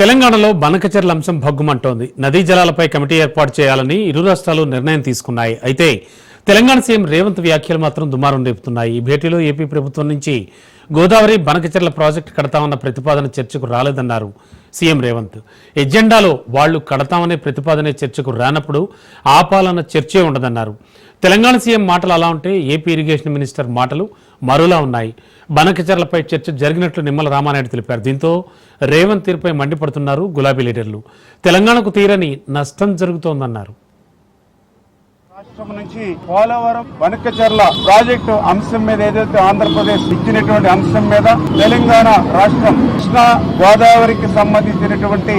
తెలంగాణలో బనకచెర్ల అంశం భగ్గుమంటోంది. నదీ జలాలపై కమిటీ ఏర్పాటు చేయాలని ఇరు రాష్ట్రాలు నిర్ణయం తీసుకున్నాయి. అయితే తెలంగాణ సీఎం రేవంత్ వ్యాఖ్యలు మాత్రం దుమారం రేపుతున్నాయి. ఈ భేటీలో ఏపీ ప్రభుత్వం నుంచి గోదావరి బనకచెర్ల ప్రాజెక్టు కడతామన్న ప్రతిపాదన చర్చకు రాలేదన్నారు సీఎం రేవంత్. ఎజెండాలో వాళ్ళు కడతామనే ప్రతిపాదనే చర్చకు రానప్పుడు ఆపాలన్న చర్చే ఉండదన్నారు. తెలంగాణ సీఎం మాటలు అలా ఉంటే ఏపీ ఇరిగేషన్ మినిస్టర్ మాటలు మరోలా ఉన్నాయి. బనకచర్లపై చర్చ జరిగినట్లు నిమ్మల రామానాయుడు తెలిపారు. దీంతో రేవంత్ తీరుపై మండిపడుతున్నారు గులాబీ లీడర్లు. తెలంగాణకు తీరని నష్టం జరుగుతోందన్నారు. రాష్ట్రం నుంచి పోలవరం వనకచర్ల ప్రాజెక్టు అంశం మీద ఏదైతే ఆంధ్రప్రదేశ్ ఇచ్చినటువంటి అంశం మీద తెలంగాణ రాష్ట్రం కృష్ణా గోదావరికి సంబంధించినటువంటి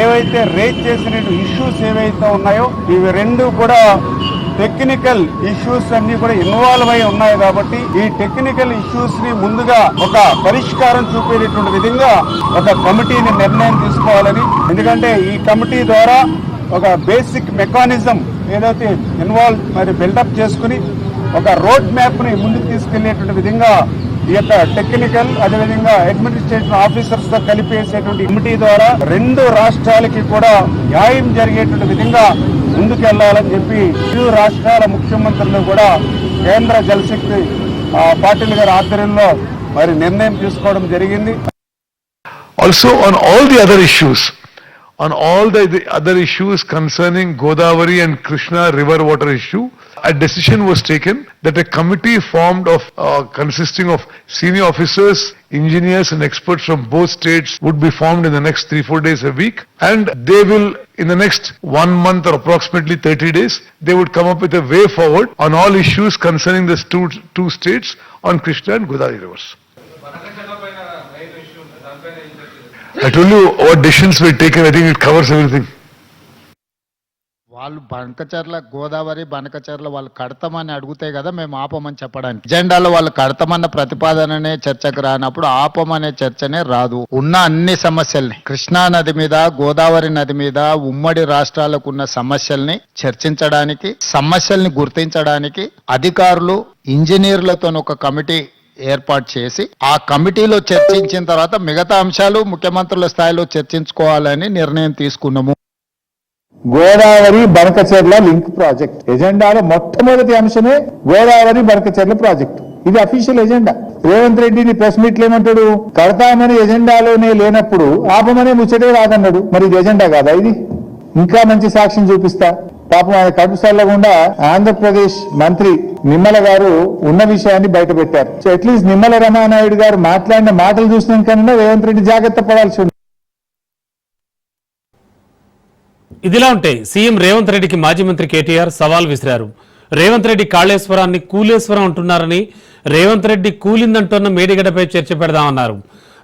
ఏవైతే రేజ్ చేసిన ఇష్యూస్ ఏవైతే ఉన్నాయో ఇవి రెండు కూడా టెక్నికల్ ఇష్యూస్ అన్ని కూడా ఇన్వాల్వ్ అయి ఉన్నాయి కాబట్టి ఈ టెక్నికల్ ఇష్యూస్ని ముందుగా ఒక పరిష్కారం చూపేటటువంటి విధంగా ఒక కమిటీని నిర్ణయం తీసుకోవాలని. ఎందుకంటే ఈ కమిటీ ద్వారా ఒక బేసిక్ మెకానిజం ఏదైతే ఇన్వాల్వ్ మరి బిల్డప్ చేసుకుని ఒక రోడ్ మ్యాప్ని ముందుకు తీసుకెళ్ళేటువంటి విధంగా ఈ యొక్క టెక్నికల్ అదేవిధంగా అడ్మినిస్ట్రేషన్ ఆఫీసర్స్తో కలిపేసేటువంటి కమిటీ ద్వారా రెండు రాష్ట్రాలకి కూడా న్యాయం జరిగేటువంటి విధంగా ముందుకెళ్ళాలని చెప్పి ఇరు రాష్ట్రాల ముఖ్యమంత్రులు కూడా కేంద్ర జలశక్తి పాటిల్ గారి ఆధ్వర్యంలో మరి నిర్ణయం తీసుకోవడం జరిగింది. Also on all the other issues on all the other issues concerning Godavari and Krishna river water issue a decision was taken that a committee formed of, uh, consisting of senior officers, engineers and experts from both states would be formed in the next three, four days a week. And they will, in the next one month or approximately 30 days, they would come up with a way forward on all issues concerning the two, two states on Krishna and Godavari rivers. I told you what decisions were taken, I think it covers everything. వాళ్ళు బనకచర్ల గోదావరి బనకచర్ల వాళ్ళు కడతామని అడిగితే కదా మేము ఆపమని చెప్పడానికి. ఎజెండాలో వాళ్ళు కడతామన్న ప్రతిపాదననే చర్చకు రానప్పుడు ఆపమనే చర్చనే రాదు. ఉన్న అన్ని సమస్యల్ని కృష్ణా నది మీద గోదావరి నది మీద ఉమ్మడి రాష్ట్రాలకు ఉన్న సమస్యల్ని చర్చించడానికి సమస్యల్ని గుర్తించడానికి అధికారులు ఇంజనీర్లతో ఒక కమిటీ ఏర్పాటు చేసి ఆ కమిటీలో చర్చించిన తర్వాత మిగతా అంశాలు ముఖ్యమంత్రుల స్థాయిలో చర్చించుకోవాలని నిర్ణయం తీసుకున్నాము. Godavari Banakacherla link project. ఎజెండాలో మొట్టమొదటి అంశమే గోదావరి బనకచెర్ల ప్రాజెక్ట్. ఇది అఫీషియల్ ఎజెండా. రేవంత్ రెడ్డిని ప్రెస్ మీట్లు ఏమంటాడు? కడతామని ఎజెండాలోనే లేనప్పుడు ఆపమనే ముచ్చటే రాదన్నాడు. మరి ఇది ఎజెండా కాదా ఇది? ఇంకా మంచి సాక్ష్యం చూపిస్తా. పాపం ఆయన కడుపు చల్లకుండా ఆంధ్రప్రదేశ్ మంత్రి నిమ్మల గారు ఉన్న విషయాన్ని బయట పెట్టారు సో అట్లీస్ట్ నిమ్మల రమానాయుడు గారు మాట్లాడిన మాటలు చూసినాకన్నా రేవంత్ రెడ్డి జాగ్రత్త పడాల్సి ఉంది ఇదిలా ఉంటే సీఎం రేవంత్ రెడ్డికి మాజీ మంత్రి కేటీఆర్ సవాల్ విసిరారు. రేవంత్ రెడ్డి కాళేశ్వరాన్ని కూలేశ్వరం అంటున్నారని రేవంత్ రెడ్డి కూలిందంటున్న మేడిగడ్డపై చర్చ పెడదామన్నారు.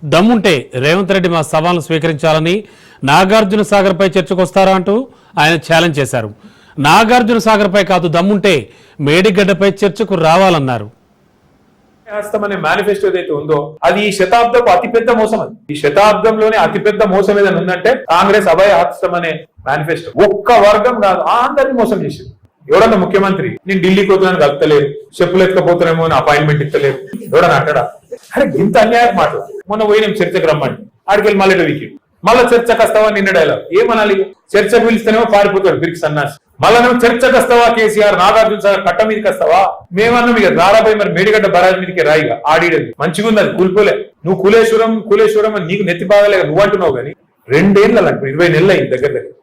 దమ్ముంటే రేవంత్ రెడ్డి మా సవాల్ను స్వీకరించాలని నాగార్జున సాగర్పై చర్చకొస్తారా అంటూ ఆయన ఛాలెంజ్ చేశారు. నాగార్జున సాగర్పై కాదు దమ్ముంటే మేడిగడ్డపై చర్చకు రావాలన్నారు. హస్తం అనే మేనిఫెస్టో ఏదైతే ఉందో అది ఈ శతాబ్దపు అతిపెద్ద మోసం అది ఈ శతాబ్దంలోనే అతిపెద్ద మోసం ఏదైనా ఉందంటే కాంగ్రెస్ అభయ హస్తం అనే మేనిఫెస్టో ఒక్క వర్గం కాదు ఆ అందరిని మోసం చేసింది. ఎవడన్నా ముఖ్యమంత్రి నేను ఢిల్లీకి వస్తున్నాను కలుపుతలేరు చెప్పులు ఎత్తుకపోతున్నామో అని అపాయింట్మెంట్ ఇస్తలేదు. ఎవడన్నా అంటాడా? అరే ఇంత అన్యాయం మాట. మొన్న పోయినాం చర్చకు రమ్మండి ఆడికెళ్ళి మళ్ళీ వీకి మళ్ళీ చర్చకు వస్తావా నిన్న డైలాగ్ ఏమనాలి? చర్చకు పిలిస్తేనేమో పారిపోతాడు బిరికి సన్నాసి. మళ్ళా నువ్వు చర్చకు వస్తావా కేసీఆర్ నాగార్జున సాగర్ కట్ట మీదకి వస్తావా మేమన్నా మీకు రారాబాయి మరి మేడిగడ్డ బరాజ్ మీదకి రాయిగా ఆడిడది. మంచిగా ఉంది అది కూలిపోలే నువ్వు కులేశ్వరం కులేశ్వరం అని నీకు నెత్తి బాగలేక నువ్వు అంటున్నావు కానీ రెండేళ్ళ ఇరవై నెలలు అయింది దగ్గర దగ్గర.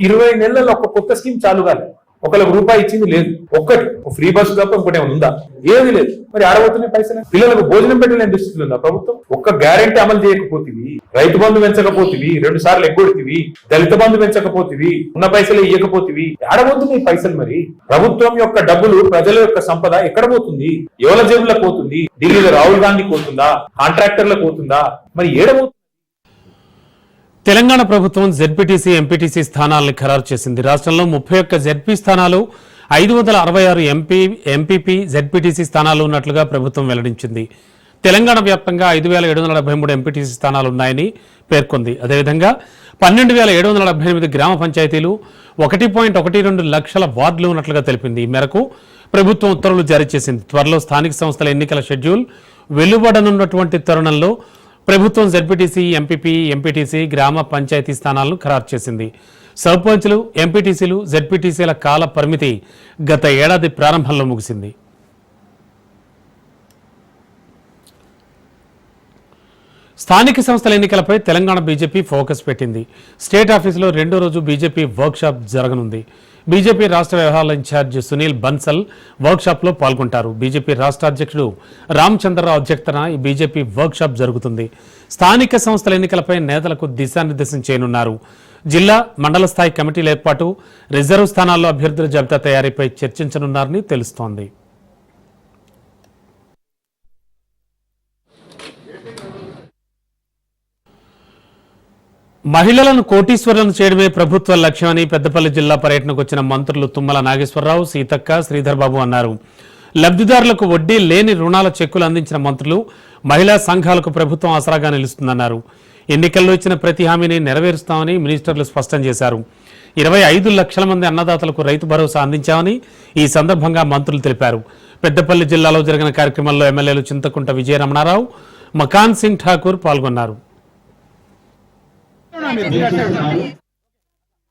ఇరవై నెలల్లో ఒక కొత్త స్కీమ్ చాలు కాలేదు ఒకళ్ళకి రూపాయి ఇచ్చింది లేదు. ఒక్కటి. ఫ్రీ బస్సు తప్ప ఇంకోటి ఏమైనా ఉందా? ఏది లేదు. మరి ఆడబోతున్నాయి పైసలు? పిల్లలకు భోజనం పెట్టలేని దుస్థితులు ఉందా ప్రభుత్వం? ఒక్క గ్యారెంటీ అమలు చేయకపోతివి రైతు బంధు పెంచకపోతుంది రెండు సార్లు ఎగ్గొడితివి దళిత బంధు పెంచకపోతివి ఉన్న పైసలు ఇవ్వకపోతివి ఆడబోతున్నాయి పైసలు మరి? ప్రభుత్వం యొక్క డబ్బులు ప్రజల యొక్క సంపద ఎక్కడ పోతుంది? ఎవరి జేబులకు పోతుంది? ఢిల్లీలో రాహుల్ గాంధీ పోతుందా? కాంట్రాక్టర్లకు పోతుందా? మరి ఏడబోతుంది తెలంగాణ ప్రభుత్వం జెడ్పీటీసీ ఎంపీటీసీ స్థానాలను ఖరారు చేసింది. రాష్ట్రంలో ముప్పై ఒక్క జెడ్పీ స్థానాలు ఐదు వందల అరవై ఆరు ఎంపీ ఎంపీపీ జెడ్పీటీసీ స్థానాలు ఉన్నట్లుగా ప్రభుత్వం వెల్లడించింది. తెలంగాణ వ్యాప్తంగా ఐదు వేల ఏడు వందల డెబ్బై మూడు ఎంపీటీసీ స్థానాలు ఉన్నాయని పేర్కొంది. అదేవిధంగా పన్నెండు వేల ఏడు వందల డెబ్బై ఎనిమిది గ్రామ పంచాయతీలు ఒకటి పాయింట్ ఒకటి రెండు లక్షల వార్డులు ఉన్నట్లుగా తెలిపింది. ఈ మేరకు ప్రభుత్వం ఉత్తర్వులు జారీ చేసింది. త్వరలో స్థానిక సంస్థల ఎన్నికల షెడ్యూల్ వెలువడనున్నటువంటి తరుణంలో ప్రభుత్వం జెడ్పీటీసీ ఎంపీపీ ఎంపీటీసీ గ్రామ పంచాయతీ స్థానాలను ఖరారు చేసింది. సర్పంచ్లు ఎంపీటీసీలు జెడ్పీటీసీల కాల పరిమితి గత ఏడాది ప్రారంభంలో ముగిసింది. స్థానిక సంస్థల ఎన్నికలపై తెలంగాణ బీజేపీ ఫోకస్ పెట్టింది. స్టేట్ ఆఫీసులో రెండో రోజు బీజేపీ వర్క్షాప్ జరగనుంది. బీజేపీ రాష్ట్ర వ్యవహారాల ఇన్ఛార్జ్ సునీల్ బన్సల్ వర్క్షాప్లో పాల్గొంటారు. బీజేపీ రాష్ట్ర అధ్యక్షుడు రామచంద్రరావు అధ్యక్షతన ఈ బీజేపీ వర్క్షాప్ జరుగుతుంది. స్థానిక సంస్థల ఎన్నికలపై నేతలకు దిశానిర్దేశం చేయనున్నారు. జిల్లా మండల స్థాయి కమిటీల ఏర్పాటు రిజర్వ్ స్థానాల్లో అభ్యర్థుల జాబితా తయారీపై చర్చించనున్నారని తెలుస్తోంది. మహిళలను కోటీశ్వరులను చేయడమే ప్రభుత్వ లక్ష్యమని పెద్దపల్లి జిల్లా పర్యటనకు వచ్చిన మంత్రులు తుమ్మల నాగేశ్వరరావు సీతక్క శ్రీధర్బాబు అన్నారు. లబ్ధిదారులకు వడ్డీ లేని రుణాల చెక్కులు అందించిన మంత్రులు మహిళా సంఘాలకు ప్రభుత్వం ఆసరాగా నిలుస్తుందన్నారు. ఎన్నికల్లో ఇచ్చిన ప్రతి హామీని నెరవేరుస్తామని మినిస్టర్లు స్పష్టం చేశారు. ఇరవై ఐదు లక్షల మంది అన్నదాతలకు రైతు భరోసా అందించామని ఈ సందర్భంగా మంత్రులు తెలిపారు. పెద్దపల్లి జిల్లాలో జరిగిన కార్యక్రమంలో ఎమ్మెల్యేలు చింతకుంట విజయరమణారావు మకాన్ సింగ్ ఠాకూర్ పాల్గొన్నారు.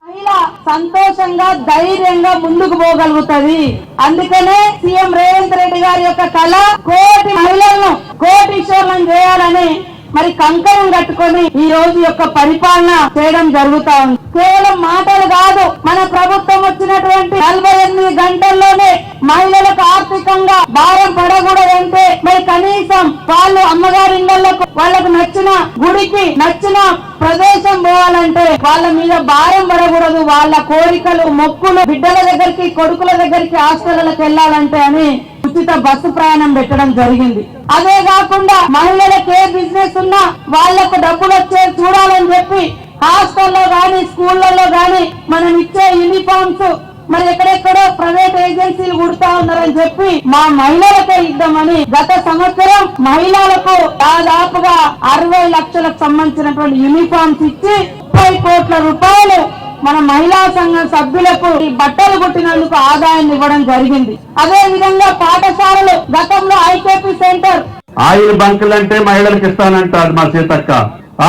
మహిళ సంతోషంగా ధైర్యంగా ముందుకు పోగలుగుతుంది. అందుకనే సీఎం రేవంత్ రెడ్డి గారి యొక్క కళ కోటి మహిళలను కోటీశ్వరులను చేయాలని మరి కంకణం కట్టుకొని ఈ రోజు యొక్క పరిపాలన చేయడం జరుగుతా ఉంది. కేవలం మాటలు కాదు మన ప్రభుత్వం వచ్చినటువంటి నలభై ఎనిమిది గంటల్లోనే మహిళలకు ఆర్థికంగా భారం పడకూడదంటే మరి కనీసం వాళ్ళు అమ్మగారి ఇళ్ళకు వాళ్ళకు నచ్చిన గుడికి నచ్చిన ప్రదేశం పోవాలంటే వాళ్ళ మీద భారం పడకూడదు. వాళ్ళ కోరికలు మొక్కులు బిడ్డల దగ్గరికి కొడుకుల దగ్గరికి హాస్టళ్ళకు వెళ్ళాలంటే అని ఉచిత బస్సు ప్రయాణం పెట్టడం జరిగింది. అదే కాకుండా మహిళలకు ఏ బిజినెస్ ఉన్నా వాళ్ళకు డబ్బులు వచ్చే చూడాలని చెప్పి హాస్టల్లో గాని స్కూళ్ళలో గాని మనం ఇచ్చే యూనిఫామ్స్ మరి ఎక్కడెక్కడో ప్రైవేట్ ఏజెన్సీలు కుడతా ఉన్నారని చెప్పి మా మహిళలకే ఇద్దామని గత సంవత్సరం మహిళలకు దాదాపుగా అరవై లక్షలకు సంబంధించినటువంటి యూనిఫామ్స్ ఇచ్చి ముప్పై కోట్ల రూపాయలు మన మహిళా సంఘం సభ్యులకు ఈ బట్టలు కుట్టినందుకు ఆదాయాన్ని ఇవ్వడం జరిగింది. అదే విధంగా పాఠశాలలు గతంలో ఐకేపీ సెంటర్ ఆయిల్ బంకులు అంటే మహిళలకు ఇస్తానంటారు మా సీతక్క.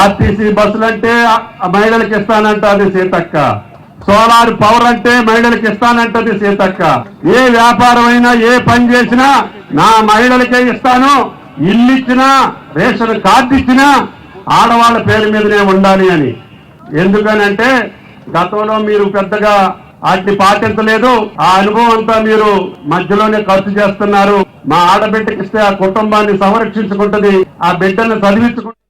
ఆర్టీసీ బస్సులు అంటే మహిళలకు ఇస్తానంటారు సీతక్క. సోలార్ పవర్ అంటే మహిళలకు ఇస్తానంటది సీతక్క. ఏ వ్యాపారం అయినా ఏ పని చేసినా నా మహిళలకే ఇస్తాను. ఇల్లు ఇచ్చినా రేషన్ కార్డు ఇచ్చినా ఆడవాళ్ళ పేరు మీదనే ఉండాలి అని. ఎందుకనంటే గతంలో మీరు పెద్దగా వాటిని పాటించలేదు. ఆ అనుభవం అంతా మీరు మధ్యలోనే ఖర్చు చేస్తున్నారు. మా ఆడబిడ్డకిస్తే ఆ కుటుంబాన్ని సంరక్షించుకుంటది ఆ బిడ్డను చదివించుకుంటుంది.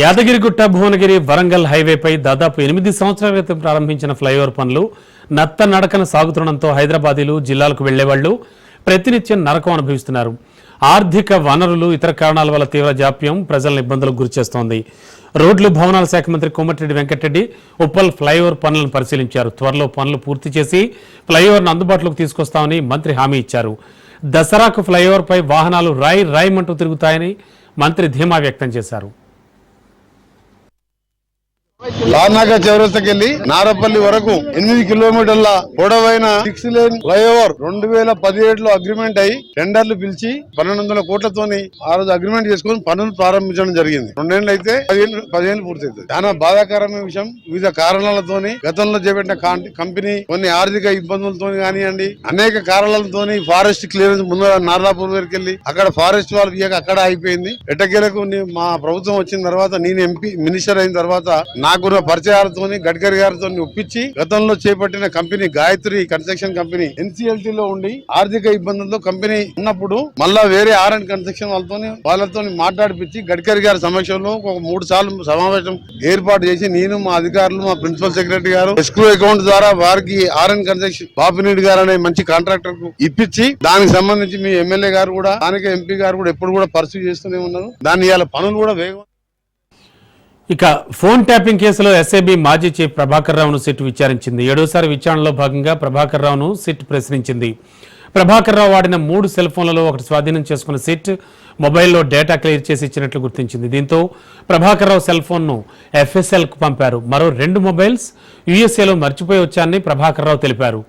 యాదగిరిగుట్ట భువనగిరి వరంగల్ హైవేపై దాదాపు ఎనిమిది సంవత్సరాల క్రితం ప్రారంభించిన ఫ్లైఓవర్ పనులు నత్త నడకన సాగుతుండటంతో హైదరాబాదీలు జిల్లాలకు వెళ్ళేవాళ్ళు ప్రతినిత్యం నరకం అనుభవిస్తున్నారు. ఆర్థిక వనరులు ఇతర కారణాల వల్ల తీవ్ర జాప్యం ప్రజలను ఇబ్బందులకు గురిచేస్తోంది రోడ్లు భవనాల శాఖ మంత్రి కోమటిరెడ్డి వెంకటరెడ్డి ఉప్పల్ ఫ్లైఓవర్ పనులను పరిశీలించారు. త్వరలో పనులు పూర్తి చేసి ఫ్లైఓవర్ను అందుబాటులోకి తీసుకొస్తామని మంత్రి హామీ ఇచ్చారు. దసరాకు ఫ్లైఓవర్పై వాహనాలు రాయ్ రాయమంటూ తిరుగుతాయని మంత్రి ధీమా వ్యక్తం చేశారు. లార్నాగా చౌరస్తకి వెళ్ళి నారపల్లి వరకు ఎనిమిది కిలోమీటర్ల పొడవైన సిక్స్ లేన్ ఫ్లైఓవర్ రెండు వేల పదిహేడులో అగ్రిమెంట్ అయి టెండర్లు పిలిచి పన్నెండు వందల కోట్లతోని ఆ రోజు అగ్రిమెంట్ చేసుకుని పనులు ప్రారంభించడం జరిగింది. రెండేళ్ళు అయితే పదిహేను పదిహేను పూర్తవుతుంది చాలా బాధాకరమైన విషయం. వివిధ కారణాలతోని గతంలో చేపట్టిన కంపెనీ కొన్ని ఆర్థిక ఇబ్బందులతో కానివ్వండి అనేక కారణాలతోని ఫారెస్ట్ క్లియరెన్స్ ముందర నార్లాపూర్ దగ్గరికి వెళ్ళి అక్కడ ఫారెస్ట్ వాళ్ళు అక్కడ అయిపోయింది ఎట్టకేలకు మా ప్రభుత్వం వచ్చిన తర్వాత నేను ఎంపీ మినిస్టర్ అయిన తర్వాత నాకున్న పరిచయాలతోని గడ్కరీ గారితో ఒప్పించి గతంలో చేపట్టిన company Gayatri construction company NCLT లో ఉండి ఆర్థిక ఇబ్బందులతో కంపెనీ ఉన్నప్పుడు మళ్ళా వేరే ఆర్ అండ్ కన్స్ట్రక్షన్ వాళ్ళతో వాళ్ళతో మాట్లాడిపించి గడ్కరీ గారి సమక్షంలో ఒక మూడు సార్లు సమావేశం ఏర్పాటు చేసి నేను మా అధికారులు మా ప్రిన్సిపల్ సెక్రటరీ గారు ఎస్క్రూ అకౌంట్ ద్వారా వారికి ఆర్ అండ్ కన్స్ట్రక్షన్ బాపినీడి గారు అనే మంచి కాంట్రాక్టర్కు ఇప్పించి దానికి సంబంధించి మీ ఎమ్మెల్యే గారు కూడా స్థానిక ఎంపీ గారు కూడా ఎప్పుడు కూడా పర్సూ చేస్తూనే ఉన్నారు. దాని ఇవాళ పనులు కూడా వేగం ఇక ఫోన్ ట్యాపింగ్ కేసులో ఎస్ఏబీ మాజీ చీఫ్ ప్రభాకర్ రావును సిట్ విచారించింది. ఏడోసారి విచారణలో భాగంగా ప్రభాకర్ రావును సిట్ ప్రశ్నించింది. ప్రభాకర్ రావు వాడిన మూడు సెల్ ఫోన్లలో ఒకటి స్వాధీనం చేసుకున్న సిట్ మొబైల్లో డేటా క్లియర్ చేసి ఇచ్చినట్లు గుర్తించింది. దీంతో ప్రభాకర్ రావు సెల్ ఫోన్ను ఎఫ్ఎస్ఎల్కు పంపారు. మరో రెండు మొబైల్స్ యుఎస్ఏలో మర్చిపోయి వచ్చారని ప్రభాకర్ రావు తెలిపారు.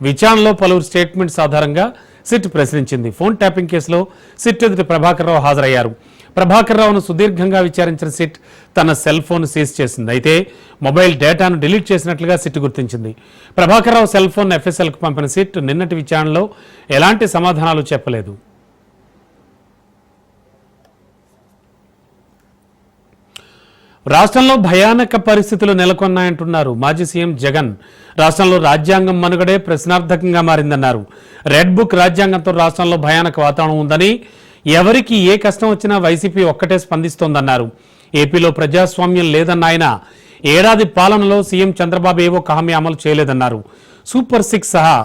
విచారణలో పలువురు స్టేట్మెంట్స్ ఆధారంగా సిట్ ప్రశ్నించింది. ఫోన్ ట్యాపింగ్ కేసులో సిట్ ఎదుటి ప్రభాకర్ రావు హాజరయ్యారు. ప్రభాకర్ రావును సుదీర్ఘంగా విచారించిన సిట్ తన సెల్ ఫోన్ సీజ్ చేసింది. అయితే మొబైల్ డేటాను డిలీట్ చేసినట్లుగా సిట్ గుర్తించింది. ప్రభాకర్ రావు సెల్ ఫోన్ ఎఫ్ఎస్ఎల్కు పంపిన సిట్ నిన్నటి విచారణలో ఎలాంటి సమాధానాలు చెప్పలేదు. రాష్ట్రంలో భయానక పరిస్థితులు నెలకొన్నాయంటున్నారు మాజీ సీఎం జగన్. రాష్ట్రంలో రాజ్యాంగం మనుగడే ప్రశ్నార్థకంగా మారిందన్నారు. రెడ్ బుక్ రాజ్యాంగంతో రాష్ట్రంలో భయానక వాతావరణం ఉందని ఎవరికి ఏ కష్టం వచ్చినా వైసీపీ ఒక్కటే స్పందిస్తోందన్నారు. ఏపీలో ప్రజాస్వామ్యం లేదన్న ఆయన ఏడాది పాలనలో సీఎం చంద్రబాబు ఏవో హామీ అమలు చేయలేదన్నారు. సూపర్ సిక్స్ సహా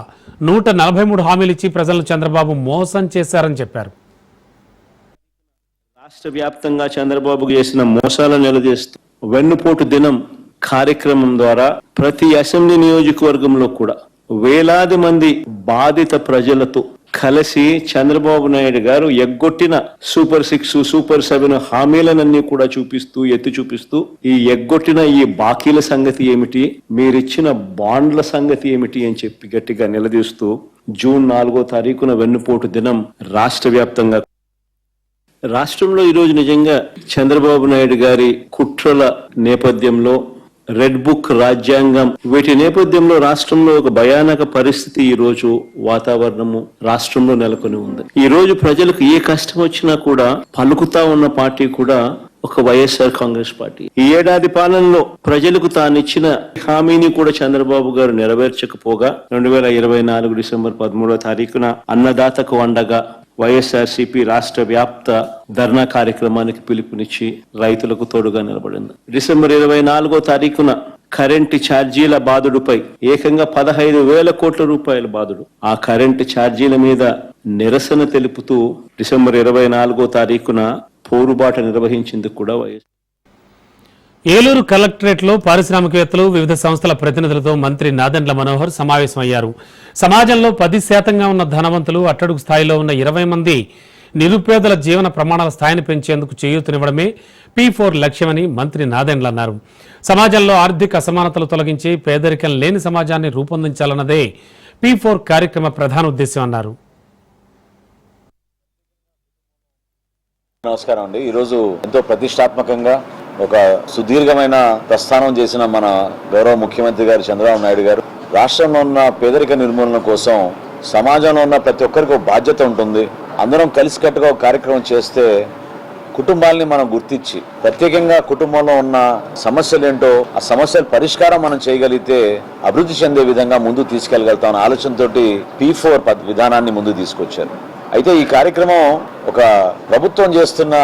నూట నలభై మూడు హామీలు ఇచ్చి ప్రజలను చంద్రబాబు మోసం చేశారని చెప్పారు. రాష్ట్ర వ్యాప్తంగా చంద్రబాబు చేసిన మోసాలను నిలదీస్తూ వెన్నుపోటు దినం కార్యక్రమం ద్వారా ప్రతి అసెంబ్లీ నియోజకవర్గంలో కూడా వేలాది మంది బాధిత ప్రజలతో కలిసి చంద్రబాబు నాయుడు గారు ఎగ్గొట్టిన సూపర్ సిక్స్ సూపర్ సెవెన్ హామీలనన్నీ కూడా చూపిస్తూ ఎత్తి చూపిస్తూ ఈ ఎగ్గొట్టిన ఈ బాకీల సంగతి ఏమిటి మీరిచ్చిన బాండ్ల సంగతి ఏమిటి అని చెప్పి గట్టిగా నిలదీస్తూ జూన్ నాలుగో తారీఖున వెన్నుపోటు దినం రాష్ట్ర వ్యాప్తంగా. రాష్ట్రంలో ఈరోజు నిజంగా చంద్రబాబు నాయుడు గారి కుట్రల నేపథ్యంలో రెడ్ బుక్ రాజ్యాంగం. వీటి నేపథ్యంలో రాష్ట్రంలో ఒక భయానక పరిస్థితి ఈ రోజు వాతావరణము రాష్ట్రంలో నెలకొని ఉంది. ఈ రోజు ప్రజలకు ఏ కష్టం వచ్చినా కూడా పలుకుతా ఉన్న పార్టీ కూడా ఒక వైఎస్ఆర్ కాంగ్రెస్ పార్టీ. ఈ ఏడాది పాలనలో ప్రజలకు తానిచ్చిన హామీని కూడా చంద్రబాబు గారు నెరవేర్చకపోగా రెండు వేల ఇరవై నాలుగు డిసెంబర్ పదమూడవ తారీఖున అన్నదాతకు అండగా వైఎస్ఆర్సీపీ రాష్ట్ర వ్యాప్త ధర్నా కార్యక్రమానికి పిలుపునిచ్చి రైతులకు తోడుగా నిలబడింది. డిసెంబర్ ఇరవై నాలుగో తారీఖున కరెంటు ఛార్జీల బాధుడుపై ఏకంగా పదహైదు వేల కోట్ల రూపాయల బాధుడు ఆ కరెంటు ఛార్జీల మీద నిరసన తెలుపుతూ డిసెంబర్ ఇరవై నాలుగో తారీఖున పోరుబాట నిర్వహించింది కూడా వైఎస్ ఏలూరు కలెక్టరేట్లో పారిశ్రామికవేత్తలు వివిధ సంస్థల ప్రతినిధులతో మంత్రి నాదెండ్ల మనోహర్ సమావేశమయ్యారు. సమాజంలో పది శాతంగా ఉన్న ధనవంతులు అట్టడుగు స్థాయిలో ఉన్న ఇరవై మంది నిరుపేదల జీవన ప్రమాణాల స్థాయిని పెంచేందుకు చేయూతనివ్వడమే పీ ఫోర్ లక్ష్యమని మంత్రి నాదెండ్ల అన్నారు. సమాజంలో ఆర్థిక అసమానతలు తొలగించి పేదరికం లేని సమాజాన్ని రూపొందించాలన్నదే పీ ఫోర్ కార్యక్రమ ప్రధాన ఉద్దేశం అన్నారు. నమస్కారం అండి. ఈరోజు ఎంతో ప్రతిష్టాత్మకంగా ఒక సుదీర్ఘమైన ప్రస్థానం చేసిన మన గౌరవ ముఖ్యమంత్రి గారు చంద్రబాబు నాయుడు గారు రాష్ట్రంలో ఉన్న పేదరిక నిర్మూలన కోసం సమాజంలో ఉన్న ప్రతి ఒక్కరికి ఒక బాధ్యత ఉంటుంది. అందరం కలిసికట్టుగా ఒక కార్యక్రమం చేస్తే కుటుంబాల్ని మనం గుర్తించి ప్రత్యేకంగా కుటుంబంలో ఉన్న సమస్యలు ఏంటో ఆ సమస్యల పరిష్కారం మనం చేయగలిగితే అభివృద్ధి చెందే విధంగా ముందు తీసుకెళ్ళగలుగుతాం అనే ఆలోచనతోటి పీ ఫోర్ విధానాన్ని ముందు తీసుకొచ్చారు. అయితే ఈ కార్యక్రమం ఒక ప్రభుత్వం చేస్తున్న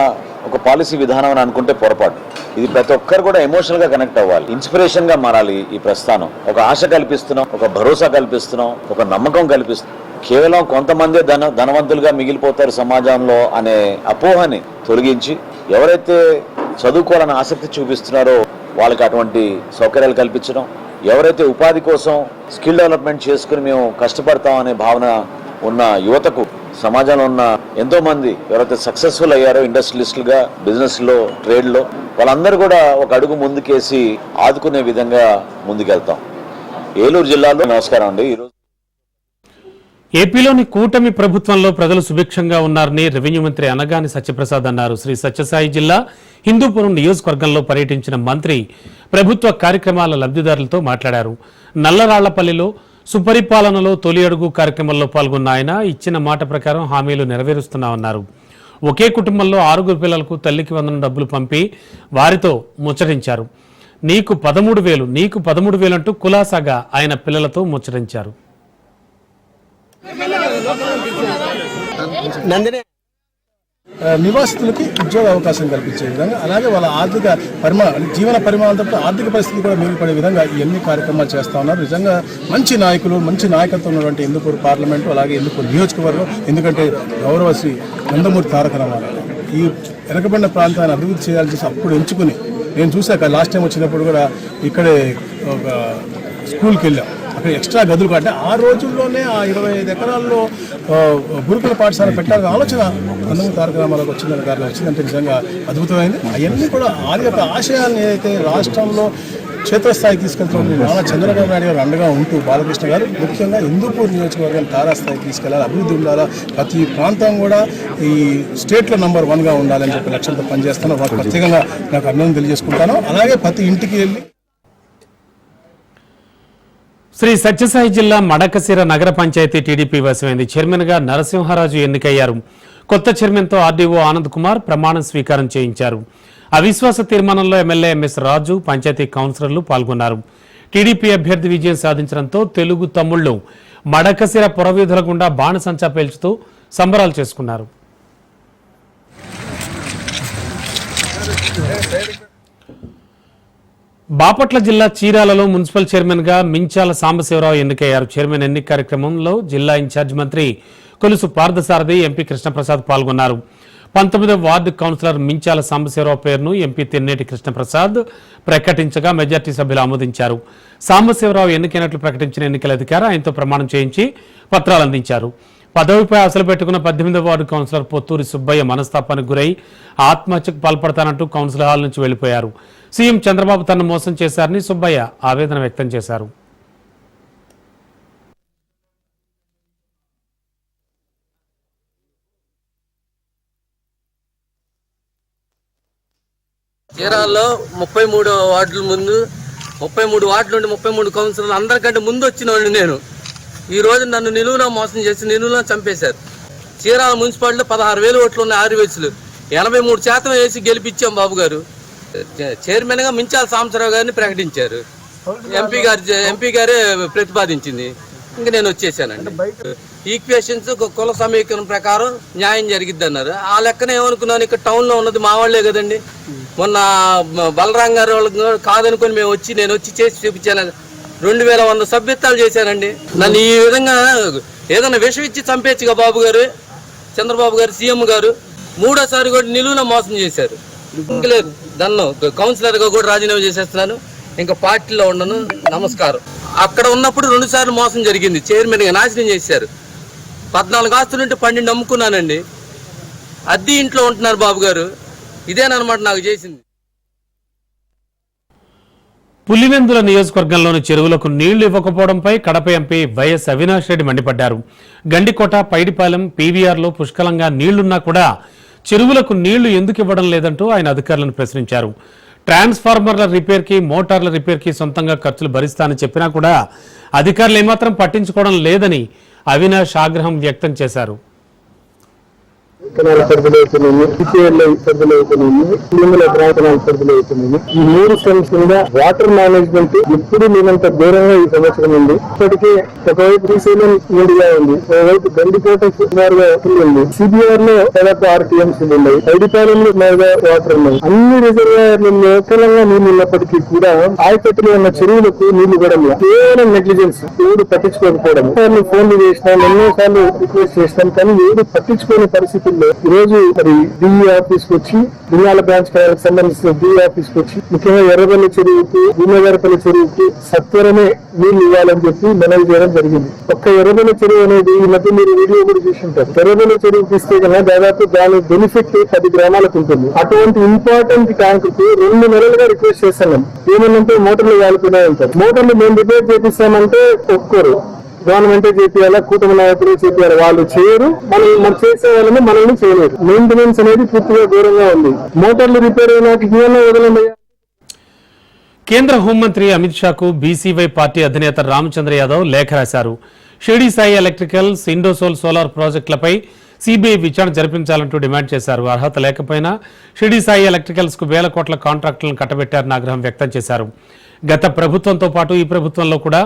ఒక పాలసీ విధానం అని అనుకుంటే పొరపాటు. ఇది ప్రతి ఒక్కరు కూడా ఎమోషనల్గా కనెక్ట్ అవ్వాలి. ఇన్స్పిరేషన్గా మారాలి ఈ ప్రస్థానం. ఒక ఆశ కల్పిస్తున్నాం ఒక భరోసా కల్పిస్తున్నాం ఒక నమ్మకం కల్పిస్తున్నాం. కేవలం కొంతమందే ధన ధనవంతులుగా మిగిలిపోతారు సమాజంలో అనే అపోహని తొలగించి ఎవరైతే చదువుకోవాలని ఆసక్తి చూపిస్తున్నారో వాళ్ళకి అటువంటి సౌకర్యాలు కల్పించడం ఎవరైతే ఉపాధి కోసం స్కిల్ డెవలప్మెంట్ చేసుకుని మేము కష్టపడతాం అనే భావన ఉన్న యువతకు సమాజంలో ఉన్న ఎంతో మంది ఎవరైతే సక్సెస్ఫుల్ అయ్యారో ఇండస్ట్రియలిస్టులుగా బిజినెస్లో ట్రేడ్లో వాళ్ళందరూ కూడా ఒక అడుగు ముందుకేసి ఆదుకునే విధంగా ముందుకెళ్తాం. ఏలూరు జిల్లాలో నమస్కారం అండి. ఈరోజు ఏపీలోని కూటమి ప్రభుత్వంలో ప్రజలు సుభిక్షంగా ఉన్నారని రెవెన్యూ మంత్రి అనగాని సత్యప్రసాద్ అన్నారు. శ్రీ సత్యసాయి జిల్లా హిందూపురం నియోజకవర్గంలో పర్యటించిన మంత్రి ప్రభుత్వ కార్యక్రమాల లబ్ధిదారులతో మాట్లాడారు. నల్లరాళ్ళపల్లిలో సుపరిపాలనలో తొలి అడుగు కార్యక్రమంలో పాల్గొన్న ఆయన ఇచ్చిన మాట ప్రకారం హామీలు నెరవేరుస్తున్నామన్నారు. ఒకే కుటుంబంలో ఆరుగురు పిల్లలకు తల్లికి వందన డబ్బులు పంపి వారితో ముచ్చటించారు. నీకు పదమూడు వేలు నీకు పదమూడు వేలు అంటూ కులాసాగా ఆయన పిల్లలతో ముచ్చటించారు. నివాసితులకి ఉద్యోగ అవకాశం కల్పించే విధంగా అలాగే వాళ్ళ ఆర్థిక పరిమా జీవన పరిమాణంతో ఆర్థిక పరిస్థితి కూడా మెరుగుపడే విధంగా ఇవన్నీ కార్యక్రమాలు చేస్తూ ఉన్నారు. నిజంగా మంచి నాయకులు మంచి నాయకత్వం ఉన్నటువంటి ఎందుకు పార్లమెంటు అలాగే ఎందుకు నియోజకవర్గం ఎందుకంటే గౌరవ శ్రీ నందమూరి తారక రామారావు ఈ వెనకబడిన ప్రాంతాన్ని అభివృద్ధి చేయాలని అప్పుడు ఎంచుకుని నేను చూశాక లాస్ట్ టైం వచ్చినప్పుడు కూడా ఇక్కడే ఒక స్కూల్కి వెళ్ళాం. అక్కడ ఎక్స్ట్రా గదులు అంటే ఆ రోజుల్లోనే ఆ ఇరవై ఐదు ఎకరాల్లో గురుకుల పాఠశాల పెట్టాలని ఆలోచన అందరూ తారక రామాలకు వచ్చిందని కారణం వచ్చిందంటే నిజంగా అద్భుతమైంది. అవన్నీ కూడా ఆయన యొక్క ఆశయాన్ని ఏదైతే రాష్ట్రంలో క్షేత్రస్థాయికి తీసుకెళ్తున్న నానా చంద్రబాబు నాయుడు గారు అండగా ఉంటూ బాలకృష్ణ గారు ముఖ్యంగా హిందూపూర్ నియోజకవర్గం తారాస్థాయికి తీసుకెళ్ళాలి. అభివృద్ధి ఉండాలా? ప్రతి ప్రాంతం కూడా ఈ స్టేట్లో నంబర్ వన్గా ఉండాలని చెప్పి లక్ష్యంతో పనిచేస్తాను వారికి ప్రత్యేకంగా నాకు అభినందన తెలియజేసుకుంటాను. అలాగే ప్రతి ఇంటికి వెళ్ళి శ్రీ సత్యసాయి జిల్లా మడకసిర నగర పంచాయతీ టీడీపీ వశమైంది. చైర్మన్గా నరసింహారాజు ఎన్నికయ్యారు. కొత్త చైర్మన్తో ఆర్డీఓ ఆనంద్ కుమార్ ప్రమాణ స్వీకారం చేయించారు. అవిశ్వాస తీర్మానంలో ఎమ్మెల్యే ఎంఎస్ రాజు పంచాయతీ కౌన్సిలర్లు పాల్గొన్నారు. టీడీపీ అభ్యర్థి విజయం సాధించడంతో తెలుగు తమ్ముళ్ళు మడకసిర పురవీధుల గుండా బాణసంచా పేల్చుతూ సంబరాలు చేసుకున్నారు. బాపట్ల జిల్లా చీరాలలో మున్సిపల్ చైర్మన్గా మించాల సాంబశివరావు ఎన్నికయ్యారు. చైర్మన్ ఎన్నిక కార్యక్రమంలో జిల్లా ఇన్ఛార్జ్ మంత్రి కొలుసు పార్థసారథి ఎంపీ కృష్ణప్రసాద్ పాల్గొన్నారు. పంతొమ్మిదవ వార్డు కౌన్సిలర్ మించాల సాంబశివరావు పేరును ఎంపీ తెన్నేటి కృష్ణప్రసాద్ ప్రకటించగా మెజార్టీ సభ్యులు ఆమోదించారు. సాంబశివరావు ఎన్నికైనట్లు ప్రకటించిన ఎన్నికల అధికారి ఆయనతో ప్రమాణం చేయించి పత్రాలు అందించారు. పదవిపై అసలు పెట్టుకున్న పద్దెనిమిదవ వార్డు కౌన్సిలర్ పొత్తూరి సుబ్బయ్య మనస్తాపానికి గురై ఆత్మహత్యకు పాల్పడతానంటూ కౌన్సిల్ హాల్ నుంచి వెళ్ళిపోయారు సీఎం చంద్రబాబు తనను మోసం చేశారని సుబ్బయ్య ఆవేదన వ్యక్తం చేశారు. చీరాల్లో ముప్పై మూడు వార్డుల ముందు ముప్పై మూడు వార్డుల నుండి ముప్పై మూడు కౌన్సిలర్లు అందరికంటే ముందు వచ్చినవాడిని నేను. ఈ రోజు నన్ను నిలువున మోసం చేసి నిలువున చంపేశారు. చీరాల మున్సిపాలిటీలో పదహారు వేలు ఓట్లు ఉన్నాయి ఆరు వేసులు ఎనభై మూడు శాతం వేసి గెలిపించాం బాబు గారు చైర్మన్గా మించాల సాంబశివరావు గారిని ప్రకటించారు. ఎంపీ గారు ఎంపీ గారే ప్రతిపాదించింది. ఇంకా నేను వచ్చేసానండి. ఈక్వేషన్స్ కుల సమీకరణ ప్రకారం న్యాయం జరిగిద్ది అన్నారు ఆ లెక్కన ఏమనుకున్నాను ఇక్కడ టౌన్లో ఉన్నది మా వాళ్ళే కదండి. మొన్న బలరాం గారు వాళ్ళకి కూడా కాదనుకొని మేము వచ్చి నేను వచ్చి చేసి చూపించాను. రెండు వేల వంద సభ్యత్వాలు చేశానండి. నన్ను ఈ విధంగా ఏదైనా విషం ఇచ్చి చంపేచ్చుగా బాబు గారు చంద్రబాబు గారు సీఎం గారు మూడోసారి కూడా నిలువున మోసం చేశారు. ఇంకలేదు దన్ను కౌన్సిలర్గా కూడా రాజీనామా చేసేస్తున్నాను. ఇంకా పార్టీలో ఉండను. నమస్కారం. అక్కడ ఉన్నప్పుడు రెండు సార్లు మోసం జరిగింది. చైర్మన్గా నాశనం చేశారు. పద్నాలుగు ఆస్తులుంటే పన్నెండు అమ్ముకున్నానండి అద్దె ఇంట్లో ఉంటున్నారు బాబు గారు. ఇదేనమాట నాకు చేసింది. పులివెందుల నియోజకవర్గంలోని చెరువులకు నీళ్ళు ఇవ్వకపోవడంపై కడప ఎంపీ వైఎస్ అవినాష్ రెడ్డి మండిపడ్డారు. గండికోట పైడిపాలెం పీవీఆర్లో పుష్కలంగా నీళ్ళున్నా కూడా చెరువులకు నీళ్ళు ఎందుకు ఇవ్వడం లేదంటూ ఆయన అధికారులను ప్రశ్నించారు. ట్రాన్స్ఫార్మర్ల రిపేర్కి మోటార్ల రిపేర్కి సొంతంగా ఖర్చులు భరిస్తానని చెప్పినా కూడా అధికారులు ఏమాత్రం పట్టించుకోవడం లేదని అవినాష్ ఆగ్రహం వ్యక్తం చేశారు. విత్తనాల పరిధిలో అవుతున్నాయి సిపిఎల్ పరిధిలో అవుతున్నాయి భూముల ప్రాంతనాల పరిధిలో అవుతున్నాయి ఈ మూడు స్టెమ్స్ మీద వాటర్ మేనేజ్మెంట్ ఇప్పుడు మేమంత దూరంగా ఈ సంవత్సరం ఉంది. ఇప్పటికే ఒకవైపు శ్రీశైలం నీడిగా ఉంది ఒకవైపు గండికోట సుమారుగా ఉంది. సిబిఆర్లో దాదాపు ఆరు టీఎంసీలు ఉన్నాయి. ఐడిపాలెంలో మేరగా వాటర్ ఉన్నాయి. అన్ని రిజర్వాయర్లలో తెలంగా నీళ్ళు ఉన్నప్పటికీ కూడా ఆయకట్టులో ఉన్న చెరువులకు నీళ్ళు కూడా కేవలం నెగ్లిజెన్స్ ఎవరు పట్టించుకోకపోవడం ఫోన్లు చేసినాం ఎన్నో సార్లు రిక్వెస్ట్ చేసినాం కానీ ఎవరు పట్టించుకోని పరిస్థితుల్లో ఈ రోజు మరి డిఈ ఆఫీస్కు వచ్చి దినాల బ్రాంచ్ కార్యాలకు సంబంధించిన డిఈ ఆఫీస్కు వచ్చి ముఖ్యంగా ఎర్రబల్లి చెరువుకి భూమగారపల్లి చెరువుకి సత్వరమే నీళ్ళు ఇవ్వాలని చెప్పి మనవి చేయడం జరిగింది. ఒక్క ఎర్రబల్లి చెరువు అనేది ఈ మధ్య మీరు వీడియో కూడా చూసింటారు. ఎర్రబల్లి చెరువుకి ఇస్తే కన్నా దాదాపు దాని బెనిఫిట్ పది గ్రామాలకు ఉంటుంది. అటువంటి ఇంపార్టెంట్ ట్యాంక్కు రెండు నెలలుగా రిక్వెస్ట్ చేస్తున్నాం. ఏమన్నంటే మోటార్లు కాలిపోయినాయి అంటారు మోటార్లు మేము రిపేర్ చేపిస్తామంటే ఒక్కరు. గవర్నమెంటే చేపియాలా కూటమి నాయకులు చేపియాలి వాళ్ళు చేయరు. మనం మనం చేసే వాళ్ళని మనల్ని చేయలేరు. మెయింటెనెన్స్ అనేది పూర్తిగా దూరంగా ఉంది. మోటార్లు రిపేర్ అయినాక ఇవన్నీ వదలండి. కేంద్ర హోంమంత్రి అమిత్ షాకు బీసీవై పార్టీ అధినేత రామచంద్ర యాదవ్ లేఖ రాశారు. షిరిడి సాయి ఎలక్ట్రికల్స్ ఇండోసోల్ సోలార్ ప్రాజెక్టులపై సిబిఐ విచారణ జరిపించాలంటూ డిమాండ్ చేశారు. అర్హత లేకపోయినా షిరిడి సాయి ఎలక్ట్రికల్స్కు వేల కోట్ల కాంట్రాక్టులను కట్టబెట్టారని ఆగ్రహం వ్యక్తం చేశారు. గత ప్రభుత్వంతో పాటు ఈ ప్రభుత్వంలో కూడా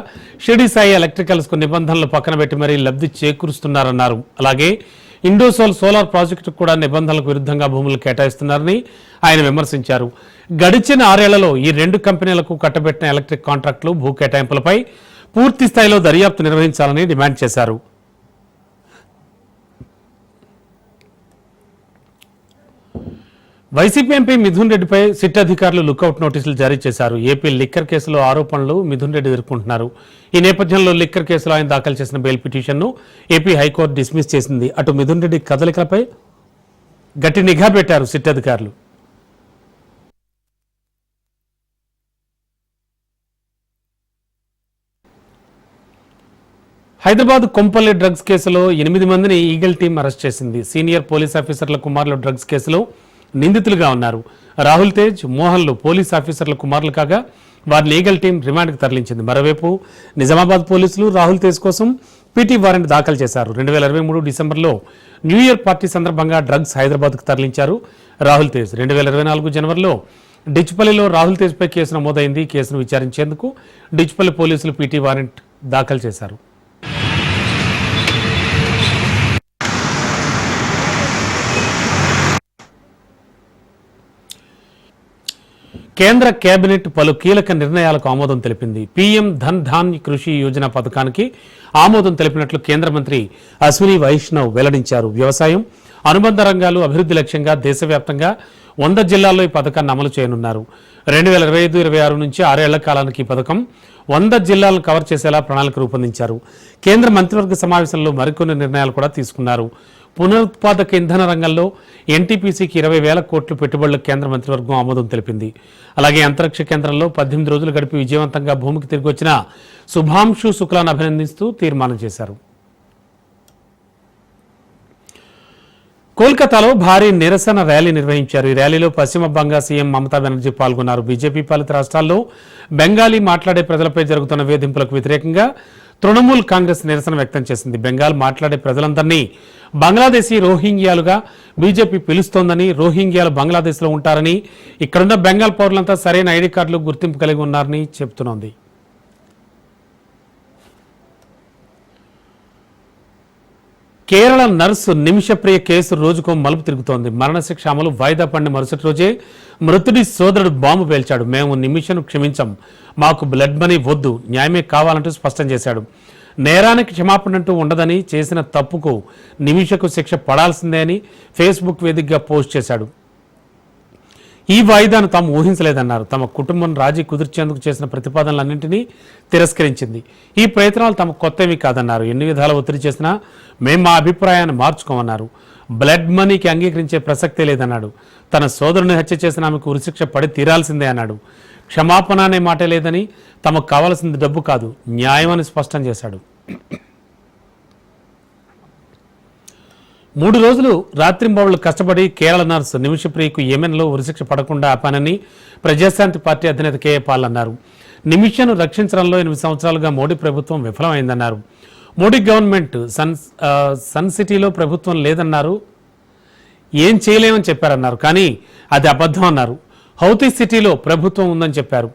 షిరిడి సాయి ఎలక్ట్రికల్స్కు నిబంధనలు పక్కన పెట్టి మరీ లబ్ధి చేకూరుస్తున్నారన్నారు. అలాగే ఇండోసోల్ సోలార్ ప్రాజెక్టుకు కూడా నిబంధనలకు విరుద్ధంగా భూములు కేటాయిస్తున్నారని ఆయన విమర్శించారు. గడిచిన ఆరేళ్ళలో ఈ రెండు కంపెనీలకు కట్టబెట్టిన ఎలక్ట్రిక్ కాంట్రాక్టులు భూ కేటాయింపులపై పూర్తి స్థాయిలో దర్యాప్తు నిర్వహించాలని డిమాండ్ చేశారు. వైసీపీ ఎంపీ మిథున్ రెడ్డిపై సిట్ అధికారులు లుక్అవుట్ నోటీసులు జారీ చేశారు. ఏపీ లిక్కర్ కేసులో ఆరోపణలు మిథున్ రెడ్డి ఎదుర్కొంటున్నారు. ఈ నేపథ్యంలో లిక్కర్ కేసులో ఆయన దాఖలు చేసిన బెయిల్ పిటిషన్ను ఏపీ హైకోర్టు డిస్మిస్ చేసింది. అటు మిథున్ రెడ్డి కదలికలపై గట్టి నిఘా పెట్టారు సిట్ అధికారులు. హైదరాబాద్ కొంపల్లి డ్రగ్స్ కేసులో ఎనిమిది మందిని ఈగల్ టీం అరెస్ట్ చేసింది. సీనియర్ పోలీస్ ఆఫీసర్ల కుమారులు డ్రగ్స్ కేసులో నిందితులుగా ఉన్నారు. రాహుల్ తేజ్ మోహన్లు పోలీస్ ఆఫీసర్ల కుమారులు కాగా వారి లీగల్ టీం రిమాండ్కి తరలించింది. మరోవైపు నిజామాబాద్ పోలీసులు రాహుల్ తేజ్ కోసం పీటీ వారెంట్ దాఖలు చేశారు. రెండు వేల ఇరవై మూడు డిసెంబర్లో న్యూ ఇయర్ పార్టీ సందర్భంగా డ్రగ్స్ హైదరాబాద్కు తరలించారు రాహుల్ తేజ్. రెండు వేల ఇరవై నాలుగు జనవరిలో డిచ్పల్లిలో రాహుల్ తేజ్పై కేసు నమోదైంది. కేసును విచారించేందుకు డిచ్పల్లి పోలీసులు పీటీ వారెంట్ దాఖలు చేశారు. కేంద్ర కేబినెట్ పలు కీలక నిర్ణయాలకు ఆమోదం తెలిపింది. పీఎం ధన్ ధాన్ కృషి యోజన పథకానికి ఆమోదం తెలిపినట్లు కేంద్ర మంత్రి అశ్విని వైష్ణవ్ వెల్లడించారు. వ్యవసాయం అనుబంధ రంగాలు అభివృద్ధి లక్ష్యంగా దేశవ్యాప్తంగా వంద జిల్లాల్లో ఈ పథకాన్ని అమలు చేయనున్నారు. రెండు వేల ఇరవై ఐదు ఇరవై ఆరు నుంచి ఆరేళ్ళ కాలానికి ఈ పథకం వంద జిల్లాలను కవర్ చేసేలా ప్రణాళిక రూపొందించారు. కేంద్ర మంత్రివర్గ సమావేశంలో మరికొన్ని నిర్ణయాలు కూడా తీసుకున్నారు. పునరుత్పాదక ఇంధన రంగంలో ఎన్టీపీసీకి ఇరవై వేల కోట్లు పెట్టుబడులకు కేంద్ర మంత్రివర్గం ఆమోదం తెలిపింది. అలాగే అంతరిక్ష కేంద్రంలో పద్దెనిమిది రోజులు గడిపి విజయవంతంగా భూమికి తిరిగి వచ్చిన శుభాంశు శుక్లాను అభినందిస్తూ తీర్మానం చేశారు. కోల్కతాలో భారీ నిరసన ర్యాలీ నిర్వహించారు. ఈ ర్యాలీలో పశ్చిమ బంగా సీఎం మమతా బెనర్జీ పాల్గొన్నారు. బీజేపీ పాలిత రాష్ట్రాల్లో బెంగాలీ మాట్లాడే ప్రజలపై జరుగుతున్న వేధింపులకు వ్యతిరేకంగా తృణమూల్ కాంగ్రెస్ నిరసన వ్యక్తం చేసింది. బెంగాల్ మాట్లాడే ప్రజలందరినీ బంగ్లాదేశీ రోహింగ్యాలుగా బీజేపీ పిలుస్తోందని రోహింగ్యాలు బంగ్లాదేశ్లో ఉంటారని ఇక్కడున్న బెంగాల్ పౌరులంతా సరైన ఐడి కార్డులు గుర్తింపు కలిగి ఉన్నారని చెబుతోంది కేరళ నర్సు నిమిషప్రియ కేసు రోజుకో మలుపు తిరుగుతోంది. మరణశిక్ష అమలు వాయిదా పడిన మరుసటి రోజే మృతుడి సోదరుడు బాంబు పేల్చాడు. మేము నిమిషను క్షమించం. మాకు బ్లడ్ మనీ వద్దు. న్యాయమే కావాలంటూ స్పష్టం చేశాడు. నేరానికి క్షమాపణ అంటూ ఉండదని చేసిన తప్పుకు నిమిషకు శిక్ష పడాల్సిందే అని ఫేస్బుక్ వేదికగా పోస్ట్ చేశాడు. ఈ వాయిదాను తాము ఊహించలేదన్నారు. తమ కుటుంబం రాజీ కుదిర్చేందుకు చేసిన ప్రతిపాదనలన్నింటినీ తిరస్కరించింది. ఈ ప్రయత్నాలు తమ కొత్తవి కాదన్నారు. ఎన్ని విధాల ఒత్తిడి చేసినా మేము మా అభిప్రాయాన్ని మార్చుకోమన్నారు. బ్లడ్ మనీకి అంగీకరించే ప్రసక్తే లేదన్నాడు. తన సోదరుని హత్య చేసిన ఆమెకు ఉరిశిక్ష పడి తీరాల్సిందే అన్నాడు. క్షమాపణ అనే మాట లేదని తమకు కావాల్సింది డబ్బు కాదు న్యాయం అని స్పష్టం చేశాడు. మూడు రోజులు రాత్రింబవళ్ళు కష్టపడి కేరళ నర్సు నిమిషప్రియకు యెమెన్లో ఉరిశిక్ష పడకుండా ఆపానని ప్రజాశాంతి పార్టీ అధినేత కేఏ పాల్ అన్నారు. నిమిషను రక్షించడంలో ఎనిమిది సంవత్సరాలుగా మోడీ ప్రభుత్వం విఫలమైందన్నారు. మోడీ గవర్నమెంట్ సన్ సన్ సిటీలో ప్రభుత్వం లేదన్నారు. ఏం చేయలేమని చెప్పారన్నారు. కానీ అది అబద్ధం అన్నారు. హౌతీ సిటీలో ప్రభుత్వం ఉందని చెప్పారు.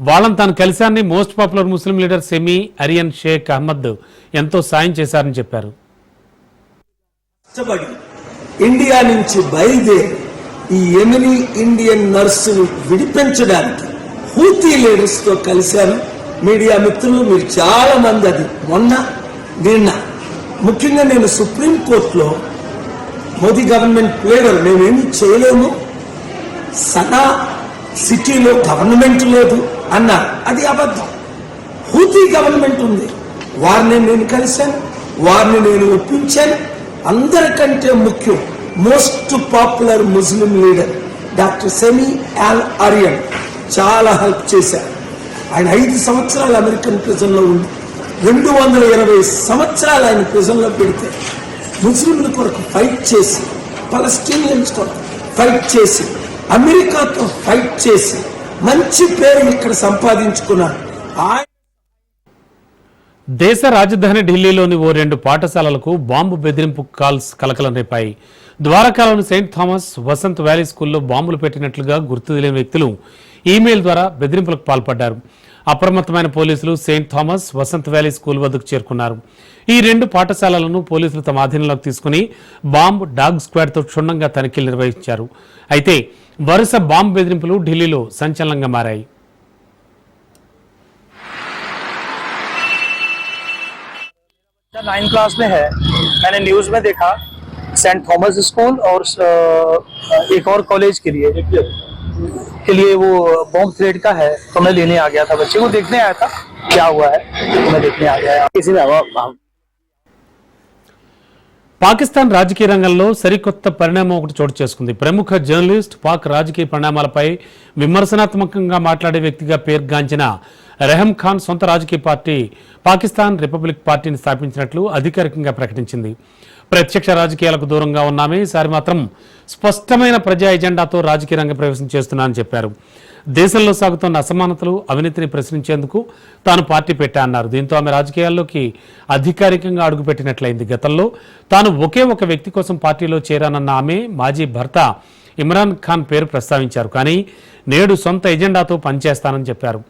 వాళ్ళని తాను కలిశాన్ని మోస్ట్ పాపులర్ ముస్లిం లీడర్ సెమీ అరియన్ షేక్ అహ్మద్ ఎంతో సాయం చేశారని చెప్పారు. కష్టపడి ఇండియా నుంచి బయలుదేరి ఈ ఎమిని ఇండియన్ నర్సును విడిపించడానికి హూతీ లీడర్స్తో కలిశాను. మీడియా మిత్రులు మీరు చాలా మంది అది మొన్న నిన్న ముఖ్యంగా నేను సుప్రీంకోర్టులో మోదీ గవర్నమెంట్ లీడర్ మేమేమి చేయలేము. సదా సిటీలో గవర్నమెంట్ లేదు అన్నారు. అది అబద్ధం. హూతీ గవర్నమెంట్ ఉంది. వారిని నేను కలిశాను. వారిని నేను ఒప్పించాను. అందరికంటే ముఖ్యం most popular Muslim leader doctor semi ఆల్ ఆరియన్ చాలా హెల్ప్ చేశారు. ఆయన ఐదు సంవత్సరాలు అమెరికన్ ప్రిజన్లో ఉంది రెండు వందల ఇరవై సంవత్సరాలు ఆయన ప్రిజన్లో పెడితే ముస్లింల కొరకు ఫైట్ చేసి పలస్టీనియన్స్ కొరకు ఫైట్ చేసి అమెరికాతో ఫైట్ చేసి మంచి పేరు ఇక్కడ సంపాదించుకున్నారు. ఆయన దేశ రాజధాని ఢిల్లీలోని ఓ రెండు పాఠశాలలకు బాంబు బెదిరింపు కాల్స్ కలకలం రేపాయి. ద్వారకాలోని సెయింట్ థామస్ వసంత్ వ్యాలీ స్కూల్లో బాంబులు పెట్టినట్లుగా గుర్తు తెలియని వ్యక్తులు ఈమెయిల్ ద్వారా బెదిరింపులకు పాల్పడ్డారు. అప్రమత్తమైన పోలీసులు Saint Thomas Vasant Valley School వద్దకు చేరుకున్నారు. ఈ రెండు పాఠశాలలను పోలీసులు తమ ఆధీనంలోకి తీసుకుని బాంబ్ డాగ్ స్క్వాడ్తో క్షుణ్ణంగా తనిఖీలు నిర్వహించారు. అయితే వరుస బాంబు బెదిరింపులు ఢిల్లీలో సంచలనంగా మారాయి. नाइन क्लास में है मैंने न्यूज में देखा सेंट थॉमस स्कूल और अ, एक और कॉलेज के लिए के लिए वो बॉम्ब थ्रेड का है तो मैं लेने आ गया था बच्चे को देखने आया था क्या हुआ है तो मैं देखने आ गया किसी ने हवा పాకిస్తాన్ రాజకీయ రంగంలో సరికొత్త పరిణామం ఒకటి చోటు చేసుకుంది ప్రముఖ జర్నలిస్ట్ పాక్ రాజకీయ పరిణామాలపై విమర్శనాత్మకంగా మాట్లాడే వ్యక్తిగా పేరుగాంచిన రెహమ్ ఖాన్ సొంత రాజకీయ పార్టీ పాకిస్తాన్ రిపబ్లిక్ పార్టీని స్థాపించినట్లు అధికారికంగా ప్రకటించింది. ప్రత్యక్ష రాజకీయాలకు దూరంగా ఉన్నామే ఈసారి మాత్రం స్పష్టమైన ప్రజా ఎజెండాతో రాజకీయ రంగ ప్రవేశం చేస్తున్నానని చెప్పారు. దేశంలో సాగుతున్న అసమానతలు అవినీతిని ప్రశ్నించేందుకు తాను పార్టీ పెట్టా అన్నారు. దీంతో ఆమె రాజకీయాల్లోకి అధికారికంగా అడుగుపెట్టినట్లయింది. గతంలో తాను ఒకే ఒక వ్యక్తి కోసం పార్టీలో చేరానన్న ఆమె మాజీ భర్త ఇమ్రాన్ ఖాన్ పేరు ప్రస్తావించారు. కానీ నేడు సొంత ఎజెండాతో పనిచేస్తానని చెప్పారు.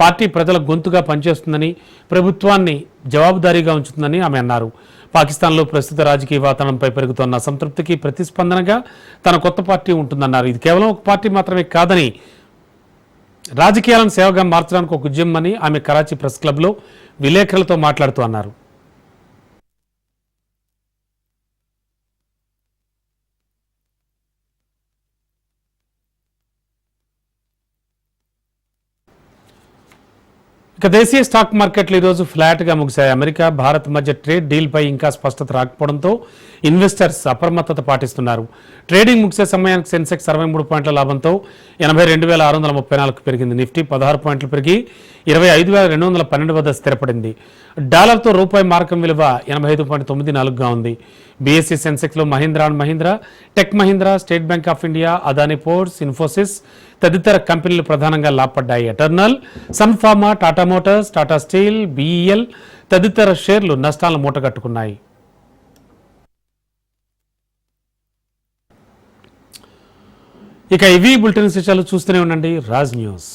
పార్టీ ప్రజల గొంతుగా పనిచేస్తుందని ప్రభుత్వాన్ని జవాబుదారీగా ఉంచుతుందని ఆమె అన్నారు. పాకిస్తాన్లో ప్రస్తుత రాజకీయ వాతావరణంపై పెరుగుతున్న సంతృప్తికి ప్రతిస్పందనగా తన కొత్త పార్టీ ఉంటుందన్నారు. ఇది కేవలం ఒక పార్టీ మాత్రమే కాదని రాజకీయాలను సేవగా మార్చడానికి ఒక ఉద్యమం అని ఆమె కరాచీ ప్రెస్ క్లబ్లో విలేకరులతో మాట్లాడుతూ అన్నారు. ఇక దేశీయ స్టాక్ మార్కెట్లు ఈరోజు ఫ్లాట్గా ముగిశాయి. అమెరికా భారత్ మధ్య ట్రేడ్ డీల్పై ఇంకా స్పష్టత రాకపోవడంతో ఇన్వెస్టర్స్ అప్రమత్తత పాటిస్తున్నారు. ట్రేడింగ్ ముగిసే సమయానికి సెన్సెక్స్ అరవై మూడు పాయింట్ల లాభంతో ఎనభై రెండు వేల ఆరు వందల ముప్పై నాలుగు పెరిగింది. నిఫ్టీ పదహారు పాయింట్లు పెరిగి ఇరవై ఐదు వేల రెండు వందల పన్నెండు వద్ద స్థిరపడింది. డాలర్తో రూపాయి మార్కం విలువ ఎనభై ఐదు పాయింట్ తొమ్మిది నాలుగుగా ఉంది. BSE సెన్సెక్స్లో Mahindra and Mahindra Tech Mahindra State Bank of India Adani Ports Infosys తదితర కంపెనీలు ప్రధానంగా లాభపడ్డాయి. Eternal Sun Pharma Tata Motors Tata Steel BEL తదితర షేర్లు నష్టాలను మూటగట్టుకున్నాయి. ఇక ఇవి బులెటిన్ విశేషాలు చూస్తూనే ఉండండి. రాజ్ న్యూస్.